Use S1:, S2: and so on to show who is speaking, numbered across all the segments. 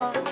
S1: ਅੱਠੇ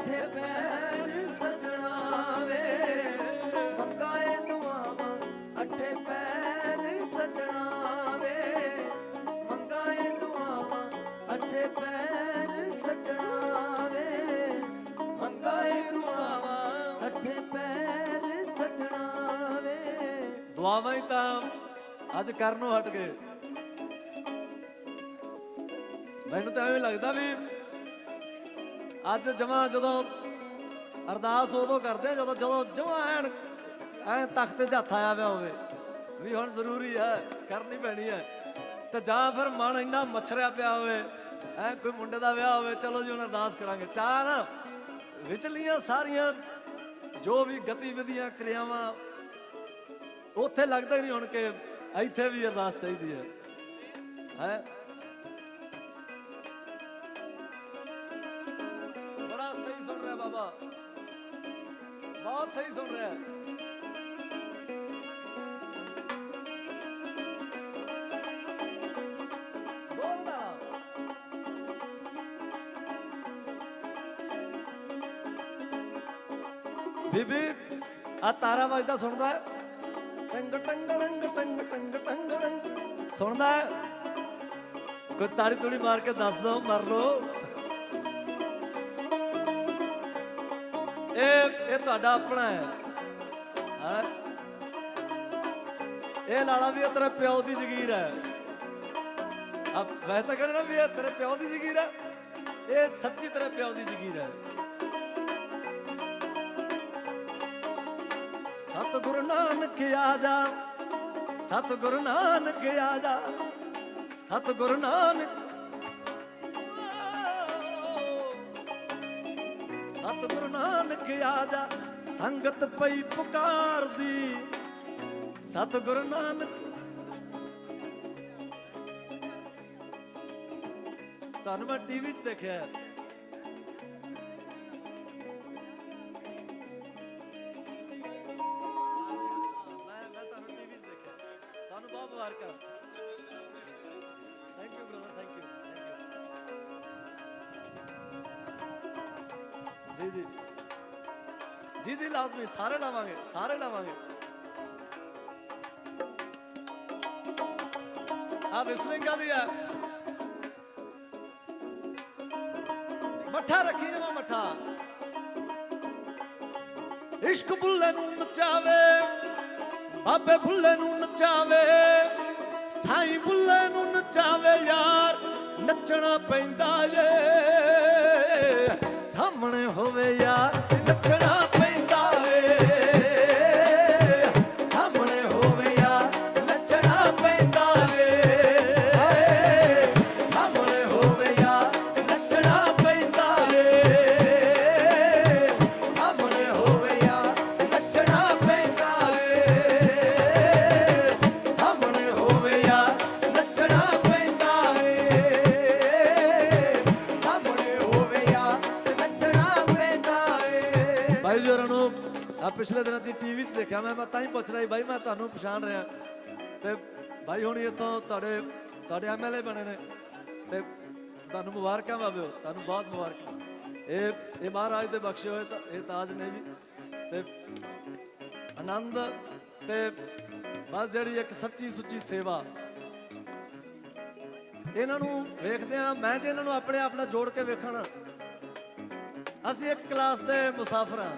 S1: ਅੱਠੇ ਪੈਰ ਸਜਣਾ ਵੇ ਮੰਗਾਏ ਦੁਆਵਾਂ, ਅੱਠੇ ਪੈਰ ਸਜਣਾ ਵੇ ਮੰਗਾਏ ਦੁਆਵਾਂ, ਅੱਠੇ ਪੈਰ ਸਜਣਾ ਵੇ ਮੰਗਾਏ ਦੁਆਵਾਂ, ਅੱਠੇ ਪੈਰ ਸਜਣਾ ਵੇ ਦੁਆਵਾਂ
S2: ਹੀ ਤਾਂ ਅੱਜ ਕਰਨੋਂ ਹਟ ਗਏ। ਮੈਨੂੰ ਤਾਂ ਐਵੇਂ ਲੱਗਦਾ ਵੀ ਅੱਜ ਜਮਾ ਜਦੋਂ ਅਰਦਾਸ ਉਦੋਂ ਕਰਦੇ ਆ ਜਦੋਂ ਜਦੋਂ ਜਮਾ ਐਨ ਐ ਤਖ਼ਤ 'ਚ ਹੱਥ ਆਇਆ ਪਿਆ ਹੋਵੇ ਵੀ ਹੁਣ ਜ਼ਰੂਰੀ ਹੈ ਕਰਨੀ ਪੈਣੀ ਹੈ ਤੇ ਜਾਂ ਫਿਰ ਮਨ ਇੰਨਾ ਮੱਛਰਿਆ ਪਿਆ ਹੋਵੇ ਐ ਕੋਈ ਮੁੰਡੇ ਦਾ ਵਿਆਹ ਹੋਵੇ, ਚਲੋ ਜੀ ਹੁਣ ਅਰਦਾਸ ਕਰਾਂਗੇ। ਚਾਰ ਵਿਚਲੀਆਂ ਸਾਰੀਆਂ ਜੋ ਵੀ ਗਤੀਵਿਧੀਆਂ, ਕਿਰਿਆਵਾਂ, ਉੱਥੇ ਲੱਗਦਾ ਨਹੀਂ ਹੁਣ ਕਿ ਇੱਥੇ ਵੀ ਅਰਦਾਸ ਚਾਹੀਦੀ ਹੈ ਹੈ? ਬਹੁਤ ਸਹੀ ਸੁਣ ਰਿਹਾ ਬੋਲਦਾ ਬੀਬੀ ਆ ਤਾਰਾ ਵੱਜਦਾ ਸੁਣਦਾ ਹੈ? ਟੰਗ ਟੰਗ ਟੰਗ ਟੰਗ ਟੰਗ ਟੰਗ ਟੰਗ ਸੁਣਦਾ ਹੈ? ਕੋਈ ਤਾੜੀ ਤੁੜੀ ਮਾਰ ਕੇ ਦੱਸ ਦੋ ਮਰ ਲੋ ਇਹ ਇਹ ਤੁਹਾਡਾ ਆਪਣਾ ਹੈ। ਹਾਂ? ਇਹ ਲਾਲਾ ਵੀ ਇਹ ਤੇਰੇ ਪਿਓ ਦੀ ਜ਼ਗੀਰ ਹੈ। ਆ ਵੈਸੇ ਤਾਂ ਕਹਿੰਦੇ ਵੀ ਇਹ ਤੇਰੇ ਪਿਓ ਦੀ ਜ਼ਗੀਰ ਹੈ। ਇਹ ਸੱਚੀ ਤੇਰੇ ਪਿਓ ਦੀ ਜ਼ਗੀਰ ਹੈ। ਸਤਿਗੁਰੂ ਨਾਨਕ ਆ ਜਾ। ਸਤਿਗੁਰੂ ਨਾਨਕ ਆ ਜਾ। ਸਤਿਗੁਰੂ ਨਾਨਕ ਸਤਿਗੁਰੂ ਨਾਨਕ ਆ ਸੰਗਤ ਪਈ ਪੁਕਾਰਦੀ ਸਤਿਗੁਰੂ ਨਾਨਕ। ਤੁਹਾਨੂੰ ਮੈਂ ਟੀਵੀ 'ਚ ਦੇਖਿਆ ਹੈ। ਮੈਂ ਮੈਂ ਤੁਹਾਨੂੰ ਟੀਵੀ ਜੀ ਜੀ। ਜੀ ਜੀ, ਲਾਜ਼ਮੀ, ਸਾਰੇ ਲਾਵਾਂਗੇ ਸਾਰੇ ਲਾਵਾਂਗੇ। ਆ ਵਿਸਲਿੰਗ ਕਾਦੀ ਹੈ। ਮੱਠਾ ਰੱਖੀ ਜਮਾ ਮੱਠਾ। ਇਸ਼ਕ ਭੁੱਲੇ ਨੂੰ ਨਚਾਵੇ, ਬਾਬੇ ਬੁੱਲੇ ਨੂੰ ਨਚਾਵੇ, ਸਾਈਂ ਬੁੱਲੇ ਨੂੰ ਨਚਾਵੇ, ਯਾਰ, ਨੱਚਣਾ ਪੈਂਦਾ ਏ ਸਾਹਮਣੇ ਹੋਵੇ ਯਾਰ ਨੱਚਣਾ ਤਾਂ ਹੀ ਪੁੱਛਣਾ ਰਿਹਾ ਸੀ, ਬਾਈ ਮੈਂ ਤੁਹਾਨੂੰ ਪਛਾਣ ਰਿਹਾ। ਤੇ ਬਾਈ ਹੁਣ ਇੱਥੋਂ ਤੁਹਾਡੇ ਤੁਹਾਡੇ ਐਮਐਲਏ ਬਣੇ ਨੇ। ਤੇ ਤੁਹਾਨੂੰ ਮੁਬਾਰਕਾਂ ਬਾਬਿਓ, ਤੁਹਾਨੂੰ ਬਹੁਤ ਮੁਬਾਰਕਾਂ। ਇਹ ਇਹ ਮਹਾਰਾਜ ਦੇ ਬਖਸ਼ੇ ਹੋਏ ਤਾਂ, ਇਹ ਤਾਜ ਨੇ ਜੀ। ਤੇ ਆਨੰਦ ਤੇ ਬਸ ਜਿਹੜੀ ਇੱਕ ਸੱਚੀ ਸੁੱਚੀ ਸੇਵਾ। ਇਹਨਾਂ ਨੂੰ ਵੇਖਦੇ ਆ ਮੈਂ ਜੇ ਇਹਨਾਂ ਨੂੰ ਆਪਣੇ ਆਪ ਨਾਲ ਜੋੜ ਕੇ ਵੇਖਣ ਅਸੀਂ ਇੱਕ ਕਲਾਸ ਦੇ ਮੁਸਾਫਰ ਹਾਂ।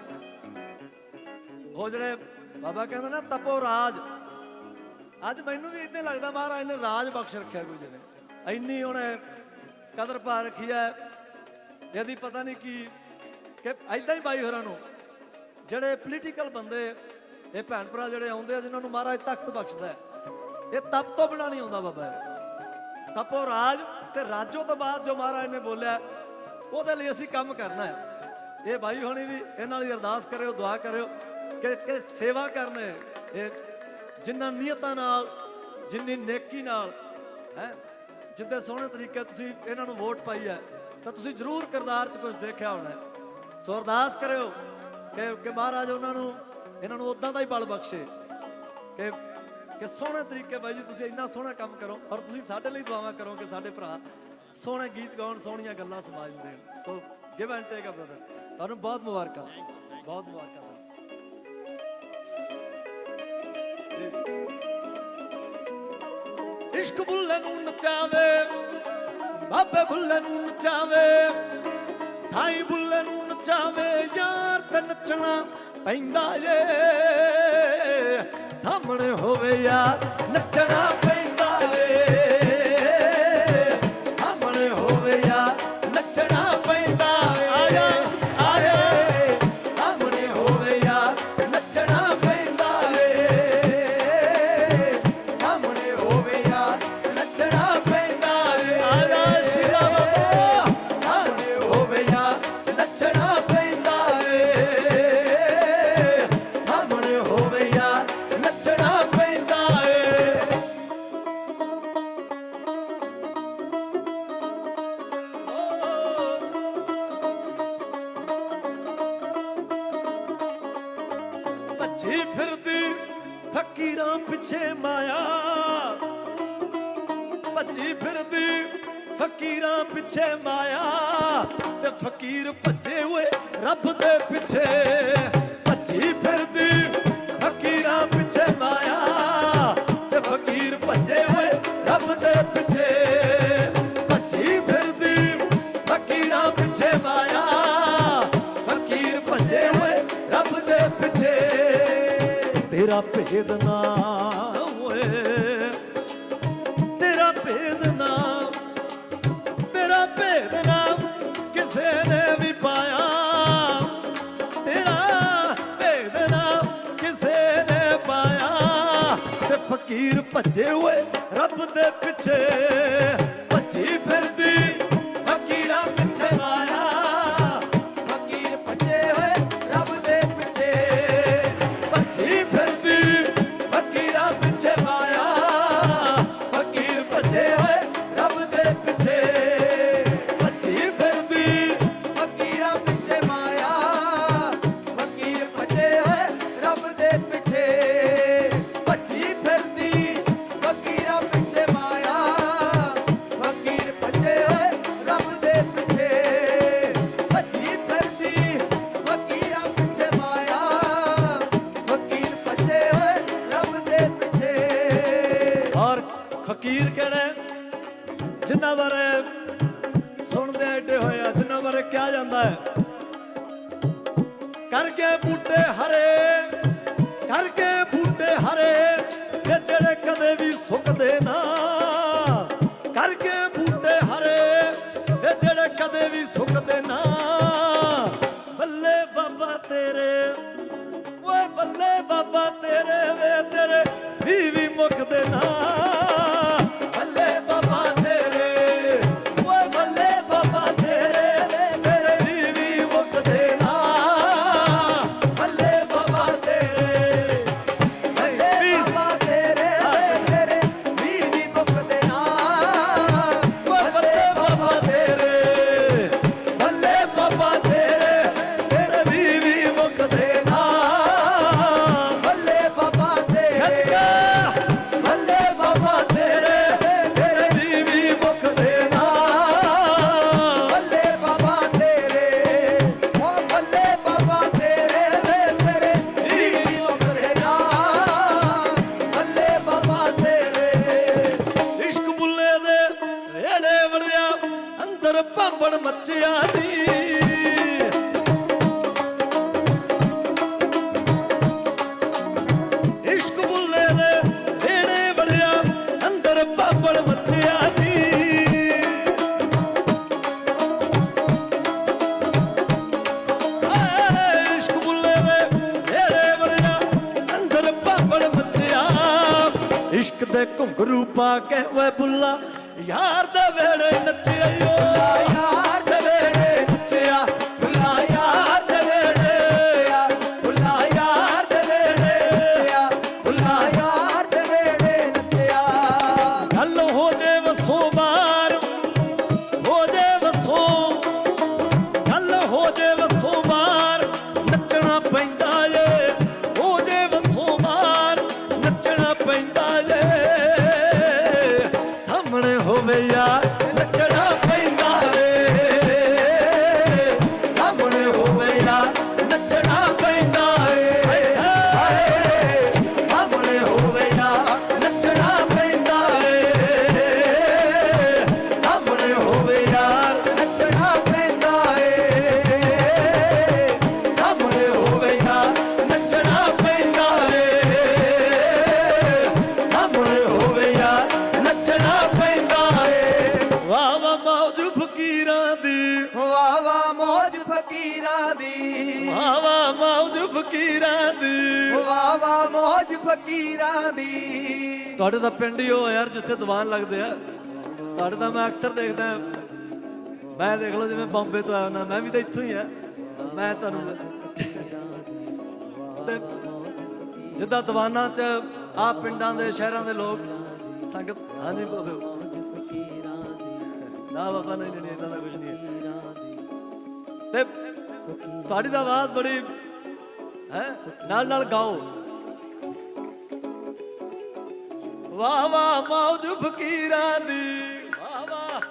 S2: ਉਹ ਜਿਹੜੇ ਬਾਬਾ ਕਹਿੰਦਾ ਨਾ, ਤਪੋ ਰਾਜ। ਅੱਜ ਮੈਨੂੰ ਵੀ ਇਦਾਂ ਲੱਗਦਾ ਮਹਾਰਾਜ ਨੇ ਰਾਜ ਬਖਸ਼ ਰੱਖਿਆ ਕੋਈ ਨੇ ਇੰਨੀ ਉਹਨੇ ਕਦਰ ਪਾ ਰੱਖੀ ਹੈ। ਇਹਦੀ ਪਤਾ ਨਹੀਂ ਕੀ, ਕਿ ਐਦਾਂ ਹੀ ਬਾਈ ਹੋਰਾਂ ਨੂੰ, ਜਿਹੜੇ ਪੋਲੀਟੀਕਲ ਬੰਦੇ, ਇਹ ਭੈਣ ਭਰਾ ਜਿਹੜੇ ਆਉਂਦੇ ਆ, ਜਿਨ੍ਹਾਂ ਨੂੰ ਮਹਾਰਾਜ ਤਖਤ ਬਖਸ਼ਦਾ ਹੈ। ਇਹ ਤਪ ਤੋਂ ਬਿਨਾਂ ਨਹੀਂ ਆਉਂਦਾ ਬਾਬਾ ਤਪੋ ਰਾਜ ਤੇ ਰਾਜੋ ਤੋਂ ਬਾਅਦ ਜੋ ਮਹਾਰਾਜ ਨੇ ਬੋਲਿਆ, ਉਹਦੇ ਲਈ ਅਸੀਂ ਕੰਮ ਕਰਨਾ ਹੈ। ਇਹ ਭਾਈ ਹੋਣੀ ਵੀ ਇਹਨਾਂ ਲਈ ਅਰਦਾਸ ਕਰਿਓ, ਦੁਆ ਕਰਿਓ। ਕਿ ਕਿ ਸੇਵਾ ਕਰਨੇ ਇਹ ਜਿੰਨਾ ਨੀਅਤਾਂ ਨਾਲ ਜਿੰਨੀ ਨੇਕੀ ਨਾਲ ਹੈ ਜਿੱਦੇ ਸੋਹਣੇ ਤਰੀਕੇ ਤੁਸੀਂ ਇਹਨਾਂ ਨੂੰ ਵੋਟ ਪਾਈ ਹੈ ਤਾਂ ਤੁਸੀਂ ਜ਼ਰੂਰ ਕਿਰਦਾਰ 'ਚ ਕੁਝ ਦੇਖਿਆ ਹੋਣਾ। ਸੋ ਅਰਦਾਸ ਕਰਿਓ ਕਿ ਕਿ ਮਹਾਰਾਜ ਉਹਨਾਂ ਨੂੰ ਇਹਨਾਂ ਨੂੰ ਉਦਾਂ ਦਾ ਹੀ ਬਲ ਬਖਸ਼ੇ। ਕਿ ਕਿ ਸੋਹਣੇ ਤਰੀਕੇ ਬਾਈ ਜੀ ਤੁਸੀਂ ਇੰਨਾ ਸੋਹਣਾ ਕੰਮ ਕਰੋ ਔਰ ਤੁਸੀਂ ਸਾਡੇ ਲਈ ਦੁਆਵਾਂ ਕਰੋ ਕਿ ਸਾਡੇ ਭਰਾ ਸੋਹਣੇ ਗੀਤ ਗਾਉਣ ਸੋਹਣੀਆਂ ਗੱਲਾਂ ਸਮਾਜ ਨੂੰ ਦੇਣ। ਸੋ ਗਿਵ ਐਂਡ ਟੇਕ ਆ ਬ੍ਰਦਰ ਤੁਹਾਨੂੰ ਬਹੁਤ ਮੁਬਾਰਕਾਂ। ਬਹੁਤ ਮੁਬਾਰਕਾਂ। ਇਸ਼ਕ ਬੁੱਲੇ ਨੂੰ ਨਚਾਵੇ, ਬਾਬੇ ਬੁੱਲੇ ਨੂੰ ਨਚਾਵੇ, ਸਾਈ ਬੁੱਲੇ ਨੂੰ ਨਚਾਵੇ, ਯਾਰ ਤੇ ਨੱਚਣਾ ਪੈਂਦਾ ਏ ਸਾਹਮਣੇ ਹੋਵੇ ਯਾਰ ਨੱਚਣਾ ਪਿੱਛੇ ਮਾਇਆ ਤੇ ਫਕੀਰ ਭੱਜੇ ਹੋਏ ਰੱਬ ਦੇ ਪਿੱਛੇ। ਭੱਜੀ ਫਿਰਦੀ ਫਕੀਰਾਂ ਪਿੱਛੇ ਮਾਇਆ ਤੇ ਫਕੀਰ ਭੱਜੇ ਹੋਏ ਰੱਬ ਦੇ ਪਿੱਛੇ। ਭੱਜੀ ਫਿਰਦੀ ਫਕੀਰਾਂ ਪਿੱਛੇ ਮਾਇਆ, ਫਕੀਰ ਭੱਜੇ ਹੋਏ ਰੱਬ ਦੇ ਪਿੱਛੇ। ਤੇਰਾ ਭੇਦ ਨਾ ਭੱਜੇ ਹੋਏ ਰੱਬ ਦੇ ਪਿੱਛੇ। ਕਰਕੇ ਬੂਟੇ ਹਰੇ, ਕਰਕੇ ਬੂਟੇ ਹਰੇ, ਇਹ ਜਿਹੜੇ ਕਦੇ ਵੀ ਸੁੱਕਦੇ ਨਾ। ਕਰਕੇ ਬੂਟੇ ਹਰੇ, ਇਹ ਜਿਹੜੇ ਕਦੇ ਵੀ ਸੁੱਕਦੇ ਨਾ। ਬੱਲੇ ਬਾਬਾ ਤੇਰੇ, ਓਏ ਬੱਲੇ ਬਾਬਾ ਤੇਰੇ, ਵੇ ਤੇਰੇ, ਵੀ ਤੇ ਘੁੰਗਰੂ ਪਾ ਕੇ ਵੇ ਬੁੱਲਾ। ਯਾਰ ਦੇ ਵੇਲੇ ਨੱਚਿਆ
S1: ਯਾਰ ਦੇ ਵੇੜੇ ਨੱਚਿਆ।
S2: ਫਕੀਰਾਂ ਦੀ।
S1: ਵਾਹ ਵਾਹ ਮੌਜ ਫਕੀਰਾਂ ਦੀ।
S2: ਤੁਹਾਡੇ ਤਾਂ ਪਿੰਡ ਹੀ ਹੋ ਯਾਰ ਜਿੱਥੇ ਦੀਵਾਨ ਲੱਗਦੇ ਆ। ਤੁਹਾਡੇ ਤਾਂ ਮੈਂ ਅਕਸਰ ਦੇਖਦਾ ਮੈਂ ਦੇਖ ਲਓ ਜਿਵੇਂ ਬੰਬੇ ਤੋਂ ਆਇਆ ਨਾ ਮੈਂ ਵੀ ਤਾਂ ਇੱਥੋਂ ਹੀ ਆ। ਮੈਂ ਤੁਹਾਨੂੰ ਤੇ ਜਿੱਦਾਂ ਦੀਵਾਨਾਂ 'ਚ ਆ ਪਿੰਡਾਂ ਦੇ ਸ਼ਹਿਰਾਂ ਦੇ ਲੋਕ ਸੰਗਤ ਹਾਂਜੀ ਬਾਬੇ। ਨਾ ਬਾਬਾ ਨਹੀਂ ਨਹੀਂ ਇਦਾਂ ਦਾ ਕੁਝ ਨਹੀਂ ਤੇ ਤੁਹਾਡੀ ਆਵਾਜ਼ ਬੜੀ ਹੈ? ਨਾਲ ਨਾਲ ਗਾਓ। ਵਾਹ ਵਾਹ, ਮੌਜ ਫਕੀਰਾਂ ਦੀ। ਵਾਹ ਵਾਹ।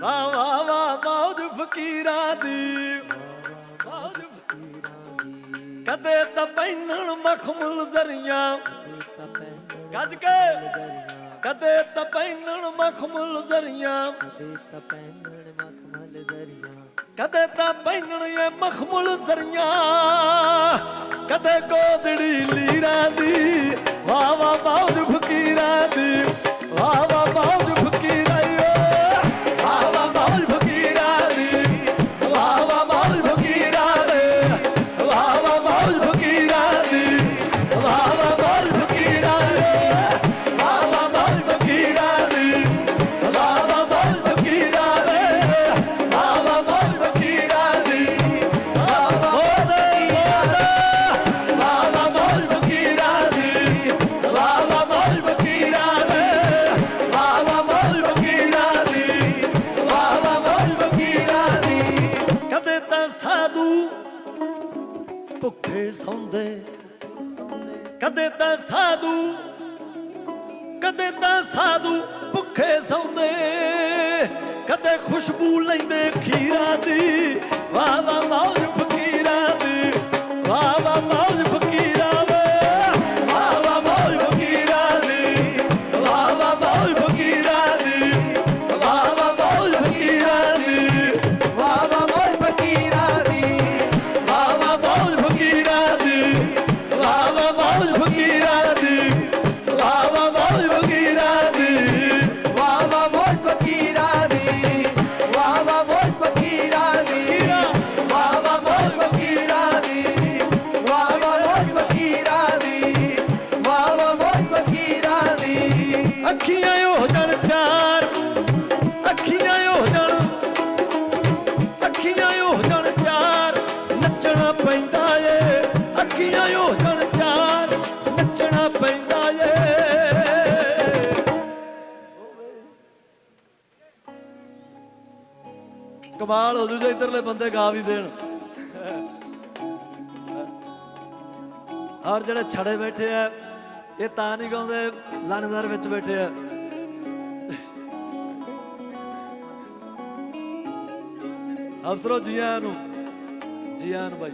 S2: ਵਾਹ ਵਾਹ ਵਾਹ, ਮੌਜ ਫਕੀਰਾਂ ਦੀ। ਮੌਜ ਕਦੇ ਤਾਂ ਪੈਨਣ ਮਖਮਲ ਜ਼ਰੀਆਂ। ਗੱਜ ਕੇ। ਕਦੇ ਤਾਂ ਪੈਨਣ ਮਖਮਲ ਜ਼ਰੀਆਂ। ਕਦੇ ਤਾਂ ਕਦੇ ਤਾਂ ਇਹ ਮਖਮਲ ਜ਼ਰੀਆਂ ਕਦੇ ਗੋਦੜੀ ਲੀਰਾਂ ਦੀ ਵਾ ਕਦੇ ਤਾਂ ਸਾਧੂ ਭੁੱਖੇ ਸੌਂਦੇ ਕਦੇ ਖੁਸ਼ਬੂ ਲੈਂਦੇ ਖੀਰਾ ਦੀ। ਵਾਹ ਵਾਹ ਮੌਜ ਜਾਣ ਚਾਰ। ਅੱਖੀਆਂ ਹੋ ਜਾਣ। ਅੱਖੀਆਂ ਹੋ ਜਾਣ ਚਾਰ। ਨੱਚਣਾ ਪੈਂਦਾ ਏ। ਅੱਖੀਆਂ ਹੋ ਜਾਣ ਚਾਰ। ਨੱਚਣਾ ਪੈਂਦਾ ਏ। ਕਮਾਲ ਹੋ ਜੂ ਜੇ ਇਧਰਲੇ ਬੰਦੇ ਗਾ ਵੀ ਦੇਣ। ਔਰ ਜਿਹੜੇ ਛੜੇ ਬੈਠੇ ਆ, ਇਹ ਤਾਂ ਨਹੀਂ ਗਾਉਂਦੇ, ਲਾਣੇਦਾਰ ਵਿੱਚ ਬੈਠੇ ਆ। ਅਫਸਰੋ ਜੀ ਆਇਆਂ ਨੂੰ ਜੀ ਆਇਆਂ ਨੂੰ ਬਾਈ।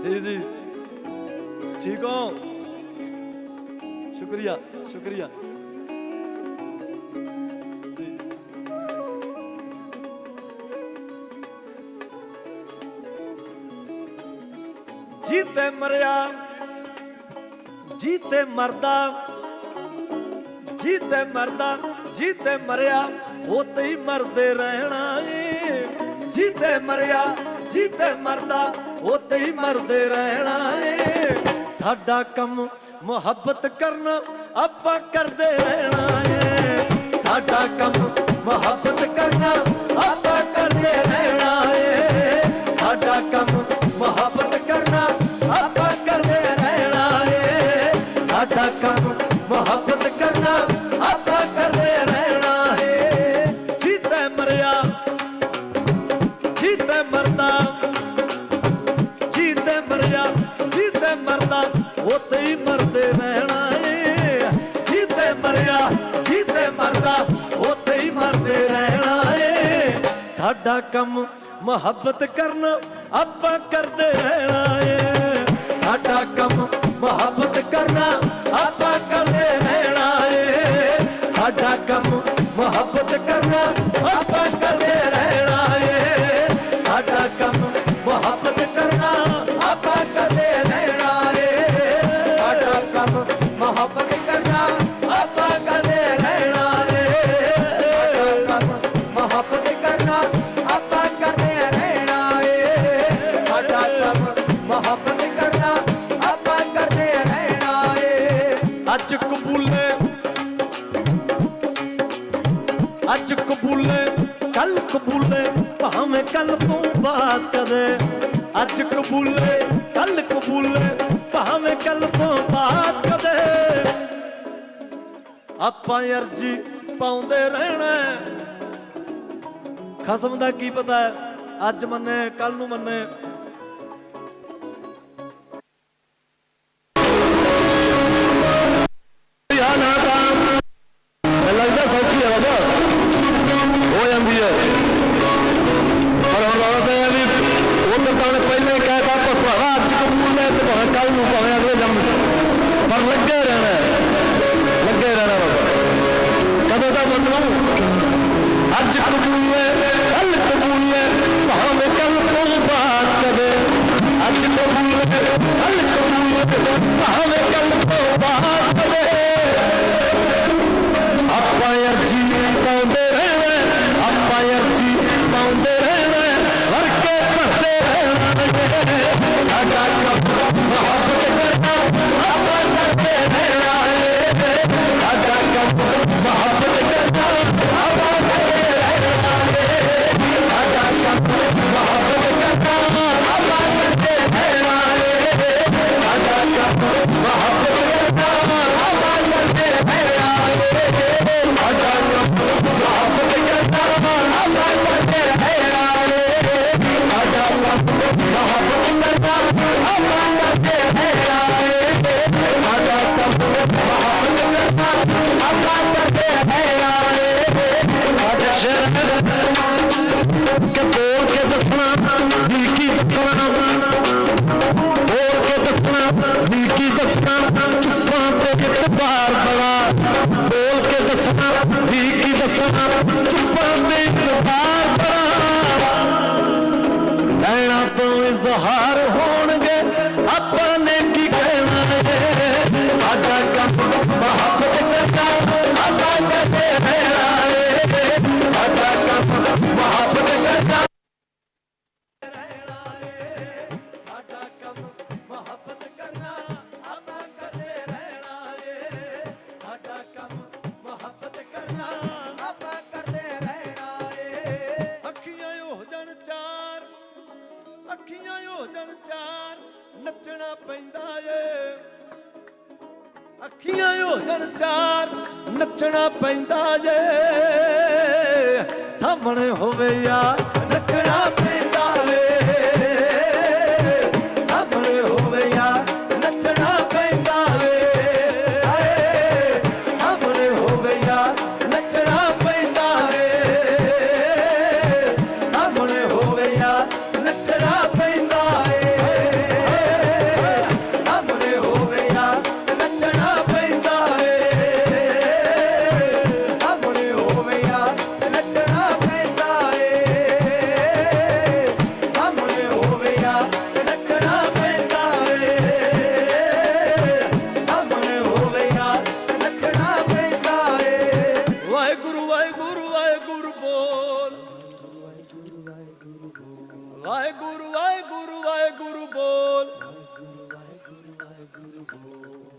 S2: ਜੀ ਜੀ। ਠੀਕ ਹੋ? ਸ਼ੁਕਰੀਆ ਸ਼ੁਕਰੀਆ। ਜੀ। ਜੀਤੇ ਮਰਿਆ, ਜੀਤੇ ਮਰਦਾ ਜੀਤੇ ਮਰਦਾ ਜੀਤੇ ਮਰਿਆ ਉਤੇ ਹੀ ਮਰਦੇ ਰਹਿਣਾ ਏ। ਜੀਤੇ ਮਰਿਆ ਜੀਤੇ ਮਰਦਾ ਉਤੇ ਹੀ ਮਰਦੇ ਰਹਿਣਾ ਏ। ਸਾਡਾ ਕੰਮ ਮੁਹੱਬਤ ਕਰਨਾ ਆਪਾਂ ਕਰਦੇ ਰਹਿਣਾ ਏ। ਸਾਡਾ ਕੰਮ ਮੁਹੱਬਤ ਕਰਨਾ ਆਪਾਂ ਕਰਦੇ ਰਹਿਣਾ ਏ। ਸਾਡਾ ਕੰਮ ਮੁਹੱਬਤ ਸਾਡਾ ਕੰਮ ਮੁਹੱਬਤ ਕਰਨਾ ਆਪਾਂ ਕਰਦੇ ਰਹਿਣਾ ਏ। ਸਾਡਾ ਕੰਮ ਮੁਹੱਬਤ ਕਰਨਾ ਆਪਾਂ ਕਰਦੇ ਰਹਿਣਾ ਏ। ਸਾਡਾ ਕੰਮ ਮੁਹੱਬਤ ਕਰਨਾ ਭਾਵੇਂ ਕੱਲ ਤੂੰ ਬਾਤ ਕਰੇ। ਅੱਜ ਕਬੂਲੇ, ਕੱਲ ਕਬੂਲੇ, ਭਾਵੇਂ ਕੱਲ ਤੋਂ ਬਾਤ ਕਰੇ। ਆਪਾਂ ਅਰਜੀ ਪਾਉਂਦੇ ਰਹਿਣਾ ਖਸਮ ਦਾ ਕੀ ਪਤਾ ਅੱਜ ਮੰਨੇ ਕੱਲ ਨੂੰ ਮੰਨੇ। জানুন ਵਾਹਿਗੁਰੂ ਵਾਹਿਗੁਰੂ ਵਾਹਿਗੁਰੂ ਬੋਲ।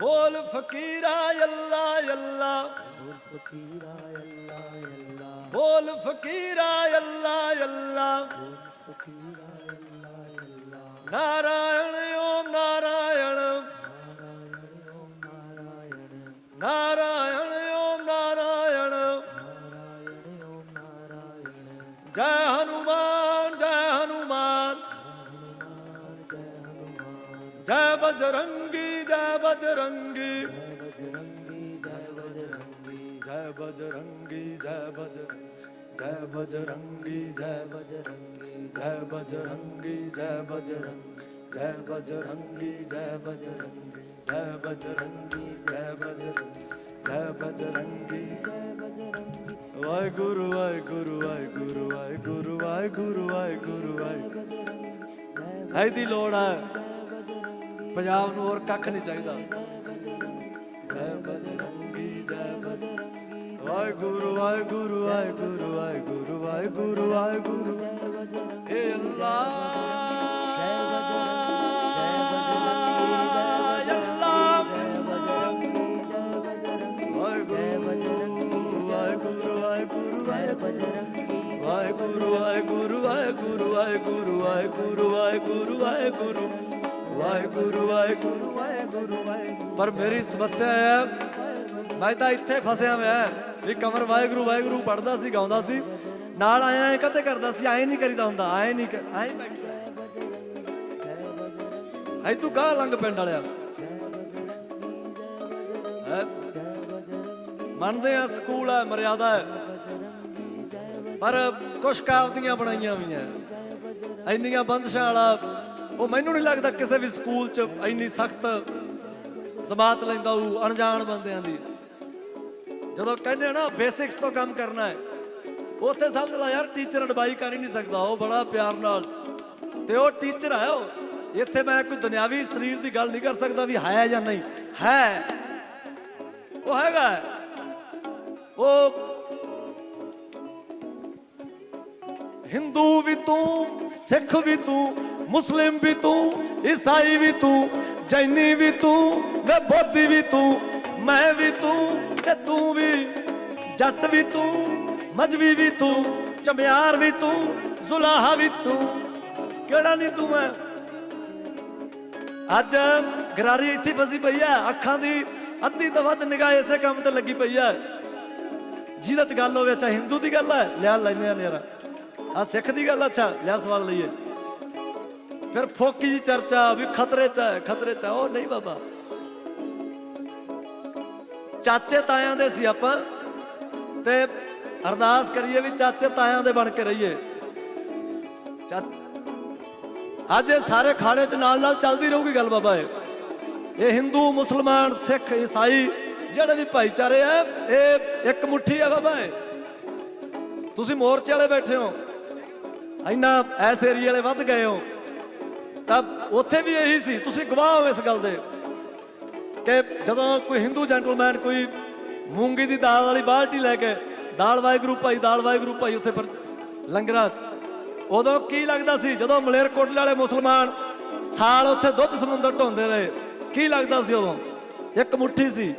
S2: ਬੋਲ ਫਕੀਰਾ ਅੱਲਾ ਅੱਲਾ ਬੋਲ
S1: ਫਕੀਰਾ ਅੱਲਾ ਅੱਲਾ।
S2: ਬੋਲ ਫਕੀਰਾ ਅੱਲਾ ਅੱਲਾ। ਨਾਰਾਇਣ ਓ ਨਾਰਾਇਣ।
S1: ਨਾਰਾਇਣ
S2: ਬਜਰੰਗੀ ਜੈ ਬਜਰੰਗੀ
S1: ਜੈ ਬਜਰੰਗੀ ਜੈ ਬਜਰੰਗੀ
S2: ਜੈ ਬਜਰੰਗੀ ਜੈ ਬਜਰੰਗੀ ਜੈ ਬਜਰੰਗੀ ਜੈ ਬਜਰੰਗੀ ਜੈ ਬਜਰੰਗੀ ਜੈ ਬਜਰੰਗੀ ਜੈ ਬਜਰੰਗੀ ਜੈ ਬਜਰੰਗੀ ਜੈ ਬਜਰੰਗੀ
S1: ਜੈ ਬਜਰੰਗੀ
S2: ਵਾਹਿਗੁਰੂ ਵਾਹਿਗੁਰੂ ਵਾਹਿਗੁਰੂ ਵਾਹਿਗੁਰੂ ਵਾਹਿਗੁਰੂ ਵਾਹਿਗੁਰੂ ਵਾਹਿਗੁਰੂ
S1: ਜੈ
S2: ਹੈ ਦੀ ਲੋੜ ਹੈ ਪੰਜਾਬ ਨੂੰ ਹੋਰ ਕੱਖ ਨਹੀਂ ਚਾਹੀਦਾ
S1: ਜੈ ਬਜਰੰਗੀ
S2: ਜੈ ਬਜਰੰਗੀ ਵਾਹਿਗੁਰੂ ਵਾਹਿਗੁਰੂ ਵਾਹਿਗੁਰੂ ਵਾਹਿਗੁਰੂ ਵਾਹਿਗੁਰੂ ਵਾਹਿਗੁਰੂ
S1: ਜੈ ਬਜਰੰਗੀ
S2: ਏ ਅੱਲਾ
S1: ਜੈ ਬਜਰੰਗੀ
S2: ਵਾਹਿਗੁਰੂ ਵਾਹਿਗੁਰੂ ਵਾਹਿਗੁਰੂ ਵਾਹਿਗੁਰੂ ਵਾਹਿਗੁਰੂ ਵਾਹਿਗੁਰੂ ਵਾਹਿਗੁਰੂ ਵਾਹਿਗੁਰੂ ਵਾਹਿਗੁਰੂ ਵਾਹਿਗੁਰੂ ਵਾਹਿਗੁਰੂ। ਪਰ ਮੇਰੀ ਸਮੱਸਿਆ ਹੈ, ਮੈਂ ਤਾਂ ਇੱਥੇ ਫਸਿਆ ਮੈਂ ਵੀ ਕਮਰ ਵਾਹਿਗੁਰੂ ਵਾਹਿਗੁਰੂ ਪੜਦਾ ਸੀ, ਗਾਉਂਦਾ ਸੀ। ਨਾਲ ਆਇਆ ਐ ਕਦੇ ਕਰਦਾ ਸੀ? ਐ ਨਹੀਂ ਕਰੀਦਾ ਹੁੰਦਾ ਐ ਨਹੀਂ ਕ- ਐਂ ਐ ਤੂੰ ਗਾਹ ਲੰਗ ਪਿੰਡ ਵਾਲਿਆ। ਮੰਨਦੇ ਆ, ਸਕੂਲ ਹੈ, ਮਰਿਆਦਾ ਹੈ। ਪਰ ਕੁਛ ਕਾਵਤੀਆਂ ਬਣਾਈਆਂ ਹੋਈਆਂ। ਇੰਨੀਆਂ ਬੰਦਸ਼ਾਂ ਵਾਲਾ ਉਹ ਮੈਨੂੰ ਨਹੀਂ ਲੱਗਦਾ ਕਿਸੇ ਵੀ ਸਕੂਲ 'ਚ ਇੰਨੀ ਸਖਤ ਜ਼ਮਾਤ ਲੈਂਦਾ ਉਹ ਅਣਜਾਣ ਬੰਦਿਆਂ ਦੀ। ਜਦੋਂ ਕਹਿੰਦੇ ਆ ਨਾ ਬੇਸਿਕਸ ਤੋਂ ਕੰਮ ਕਰਨਾ ਹੈ, ਉੱਥੇ ਸਮਝ ਲਾ ਯਾਰ ਟੀਚਰ ਅਡਵਾਈ ਕਰ ਹੀ ਨਹੀਂ ਸਕਦਾ, ਉਹ ਬੜਾ ਪਿਆਰ ਨਾਲ। ਤੇ ਉਹ ਟੀਚਰ ਹੈ ਉਹ, ਇੱਥੇ ਮੈਂ ਕੋਈ ਦੁਨਿਆਵੀ ਸਰੀਰ ਦੀ ਗੱਲ ਨਹੀਂ ਕਰ ਸਕਦਾ ਵੀ ਹੈ ਜਾਂ ਨਹੀਂ। ਹੈ। ਉਹ ਹੈਗਾ ਉਹ ਹਿੰਦੂ ਵੀ ਤੂੰ, ਸਿੱਖ ਵੀ ਤੂੰ ਮੁਸਲਿਮ ਵੀ ਤੂੰ, ਈਸਾਈ ਵੀ ਤੂੰ, ਜੈਨੀ ਵੀ ਤੂੰ ਵੇ ਬੋਧੀ ਵੀ ਤੂੰ, ਮੈਂ ਵੀ ਤੂੰ ਤੇ ਤੂੰ ਵੀ, ਜੱਟ ਵੀ ਤੂੰ, ਮਜਬੀ ਵੀ ਤੂੰ, ਚਮਿਆਰ ਵੀ ਤੂੰ, ਜ਼ੁਲਾਹਾ ਵੀ ਤੂੰ। ਕਿਹੜਾ ਨਹੀਂ ਤੂੰ ਮੈਂ ਅੱਜ ਗਰਾਰੀ ਇੱਥੇ ਫਸੀ ਪਈ ਆ ਅੱਖਾਂ ਦੀ ਅੱਧੀ ਤੋਂ ਵੱਧ ਨਿਗਾਹ ਇਸੇ ਕੰਮ ਤੇ ਲੱਗੀ ਪਈ ਆ ਜਿਹਦੇ ਚ ਗੱਲ ਹੋਵੇ, ਅੱਛਾ, ਹਿੰਦੂ ਦੀ ਗੱਲ ਹੈ ਲਿਆ ਲੈਨੇ ਆ ਨੇਰਾ ਆ ਸਿੱਖ ਦੀ ਗੱਲ, ਅੱਛਾ, ਲਿਆ ਸਵਾਲ ਲਈਏ। ਫਿਰ ਫੋਕੀ ਜੀ ਚਰਚਾ, ਵੀ ਖਤਰੇ ਚ ਹੈ, ਖਤਰੇ ਚ ਹੈ। ਉਹ ਨਹੀਂ ਬਾਬਾ। ਚਾਚੇ ਤਾਇਆਂ ਦੇ ਸੀ ਆਪਾਂ। ਤੇ ਅਰਦਾਸ ਕਰੀਏ ਵੀ ਚਾਚੇ ਤਾਇਆਂ ਦੇ ਬਣ ਕੇ ਰਹੀਏ। ਚਾ ਅੱਜ ਇਹ ਸਾਰੇ ਖਾੜੇ ਚ ਨਾਲ ਨਾਲ ਚੱਲਦੀ ਰਹੂਗੀ ਗੱਲ ਬਾਬਾ ਇਹ। ਇਹ ਹਿੰਦੂ, ਮੁਸਲਮਾਨ, ਸਿੱਖ, ਈਸਾਈ, ਜਿਹੜੇ ਵੀ ਭਾਈਚਾਰੇ ਆ, ਇਹ ਇੱਕ ਮੁੱਠੀ ਆ ਬਾਬਾ ਇਹ। ਤੁਸੀਂ ਮੋਰਚੇ ਵਾਲੇ ਬੈਠੇ ਹੋ। ਇੰਨਾ ਐਸ ਏਰੀਏ ਵਾਲੇ ਵੱਧ ਗਏ ਹੋ। ਤਾਂ ਉੱਥੇ ਵੀ ਇਹੀ ਸੀ। ਤੁਸੀਂ ਗਵਾਹ ਹੋ ਇਸ ਗੱਲ ਦੇ। ਕਿ ਜਦੋਂ ਕੋਈ ਹਿੰਦੂ ਜੈਂਟਲਮੈਨ ਕੋਈ ਮੂੰਗੀ ਦੀ ਦਾਲ ਵਾਲੀ ਬਾਲਟੀ ਲੈ ਕੇ ਦਾਲ ਵਾਹਿਗੁਰੂ ਭਾਈ, ਦਾਲ ਵਾਹਿਗੁਰੂ ਭਾਈ ਉੱਥੇ ਪਰ ਲੰਗਰਾਂ 'ਚ। ਉਦੋਂ ਕੀ ਲੱਗਦਾ ਸੀ? ਜਦੋਂ ਮਲੇਰਕੋਟਲੇ ਵਾਲੇ ਮੁਸਲਮਾਨ ਸਾਲ ਉੱਥੇ ਦੁੱਧ ਸਮੁੰਦਰ ਢੋਂਦੇ ਰਹੇ, ਕੀ ਲੱਗਦਾ ਸੀ ਉਦੋਂ? ਇੱਕ ਮੁੱਠੀ ਸੀ।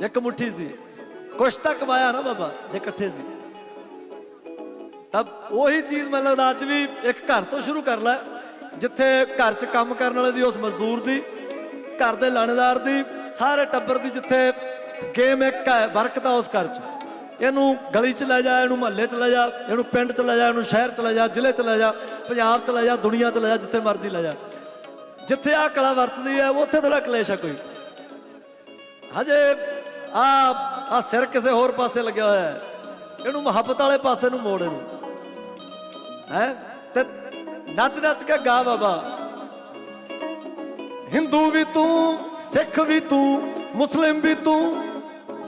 S2: ਇੱਕ ਮੁੱਠੀ ਸੀ। ਕੁਛ ਤਾਂ ਕਮਾਇਆ ਨਾ ਬਾਬਾ, ਜੇ ਇਕੱਠੇ ਸੀ। ਉਹੀ ਚੀਜ਼ ਮੈਨੂੰ ਲੱਗਦਾ ਅੱਜ ਵੀ ਇੱਕ ਘਰ ਤੋਂ ਸ਼ੁਰੂ ਕਰ ਲੈ, ਜਿੱਥੇ ਘਰ 'ਚ ਕੰਮ ਕਰਨ ਵਾਲੇ ਦੀ ਉਸ ਮਜ਼ਦੂਰ ਦੀ, ਘਰ ਦੇ ਲਾਣੇਦਾਰ ਦੀ, ਸਾਰੇ ਟੱਬਰ ਦੀ ਜਿੱਥੇ ਗੇਮ ਇੱਕ ਹੈ ਬਰਕਤ ਆ ਉਸ ਘਰ 'ਚ। ਇਹਨੂੰ ਗਲੀ 'ਚ ਲੈ ਜਾ, ਇਹਨੂੰ ਮਹੱਲੇ 'ਚ ਲੈ ਜਾ, ਇਹਨੂੰ ਪਿੰਡ 'ਚ ਲੈ ਜਾ, ਇਹਨੂੰ ਸ਼ਹਿਰ 'ਚ ਲੈ ਜਾ, ਜ਼ਿਲ੍ਹੇ 'ਚ ਲੈ ਜਾ, ਪੰਜਾਬ 'ਚ ਲੈ ਜਾ, ਦੁਨੀਆ 'ਚ ਲੈ ਜਾ, ਜਿੱਥੇ ਮਰਜ਼ੀ ਲੈ ਜਾ। ਜਿੱਥੇ ਆ ਕਲਾ ਵਰਤਦੀ ਹੈ, ਉੱਥੇ ਥੋੜਾ ਕਲੇਸ਼ ਹੈ ਕੋਈ। ਹਜੇ ਆ ਆ ਸਿਰ ਕਿਸੇ ਹੋਰ ਪਾਸੇ ਲੱਗਿਆ ਹੋਇਆ ਹੈ। ਇਹਨੂੰ ਮੁਹੱਬਤ ਵਾਲੇ ਪਾਸੇ ਨੂੰ ਮੋੜ ਇਹਨੂੰ। ਹੈ? ਤੇ ਨੱਚ ਨੱਚ ਕੇ ਗਾ ਬਾਬਾ। ਹਿੰਦੂ ਵੀ ਤੂੰ, ਸਿੱਖ ਵੀ ਤੂੰ, ਮੁਸਲਿਮ ਵੀ ਤੂੰ